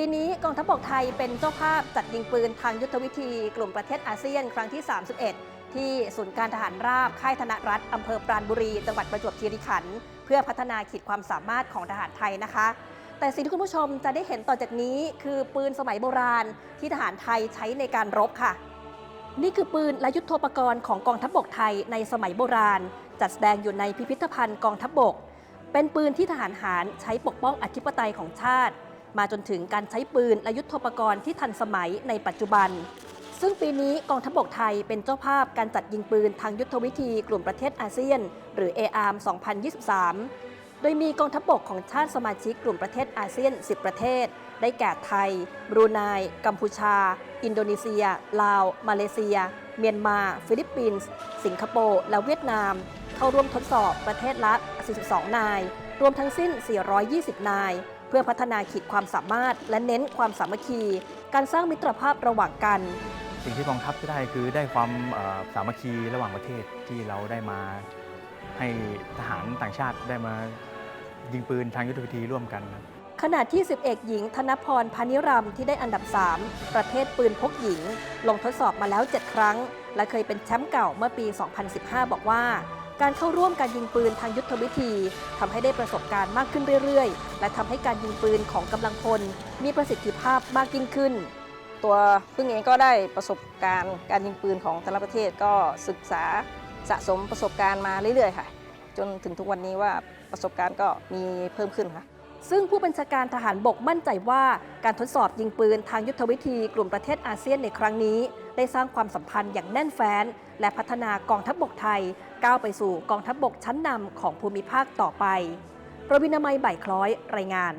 ปีนี้กองทัพบกไทยเป็นเจ้าภาพจัดยิงปืนทางยุทธวิธีกลุ่มประเทศอาเซียนครั้งที่ 31 ที่ศูนย์การทหารราบค่ายธนรัฐอำเภอปราณบุรี จังหวัดประจวบคีรีขันธ์เพื่อพัฒนาขีดความสามารถของทหารไทยนะคะ แต่สิ่งที่คุณผู้ชมจะได้เห็นต่อจากนี้คือปืนสมัยโบราณที่ทหารไทยใช้ในการรบค่ะ นี่คือปืนและยุทโธปกรณ์ของกองทัพบกไทยในสมัยโบราณ จัดแสดงอยู่ในพิพิธภัณฑ์กองทัพบกเป็นปืนที่ทหารหารใช้ปกป้องอธิปไตยของชาติ มาจนถึงการใช้ปืนและยุทธปกรณ์ที่ทันสมัยในปัจจุบัน ซึ่งปีนี้กองทัพบกไทยเป็นเจ้าภาพการจัดยิงปืนทางยุทธวิธีกลุ่มประเทศอาเซียน หรือ ARM 2023 โดยมีกองทัพบกของชาติสมาชิกกลุ่มประเทศอาเซียน 10 ประเทศ ได้แก่ไทย บรูไน กัมพูชา อินโดนีเซีย ลาว มาเลเซีย เมียนมา ฟิลิปปินส์ สิงคโปร์ และเวียดนาม เข้าร่วมทดสอบประเทศละ 42 นาย รวมทั้งสิ้น 420 นาย เพื่อพัฒนาขีดความสามารถ และเน้นความสามัคคี การสร้างมิตรภาพระหว่างกัน สิ่งที่กองทัพจะได้คือได้ความเอ่อสามัคคีระหว่างประเทศที่เราได้มาให้ทหารต่างชาติได้มายิงปืนทางยุทธวิธีร่วมกันครับขณะที่ 10 เอกหญิง ธนพรพานิรำที่ได้อันดับ 3 ประเภทปืนพกหญิง ลงทดสอบมาแล้ว 7 ครั้ง และเคยเป็นแชมป์เก่าเมื่อปี 2015 บอกว่า การเข้าร่วมการยิงปืนทางยุทธวิธีทำให้ได้ประสบการณ์มากขึ้นเรื่อยๆ และทำให้การยิงปืนของกำลังพล มีประสิทธิภาพมากยิ่งขึ้น ตัวพึ่งเองก็ได้ประสบการณ์การยิงปืนของแต่ละประเทศก็ศึกษาสะสมประสบการณ์มาเรื่อยๆค่ะ จนถึงทุกวันนี้ว่าประสบการณ์ก็มีเพิ่มขึ้นค่ะ ซึ่งผู้บัญชาการทหารบกมั่นใจว่าการทดสอบยิงปืนทางยุทธวิธีกลุ่มประเทศอาเซียนในครั้งนี้ ได้สร้างความสัมพันธ์อย่างแน่นแฟ้น และพัฒนากองทัพบกไทย ก้าวไปสู่กองทัพบกชั้นนำของภูมิภาคต่อไป ประวินามัยบ่ายคล้อยรายงาน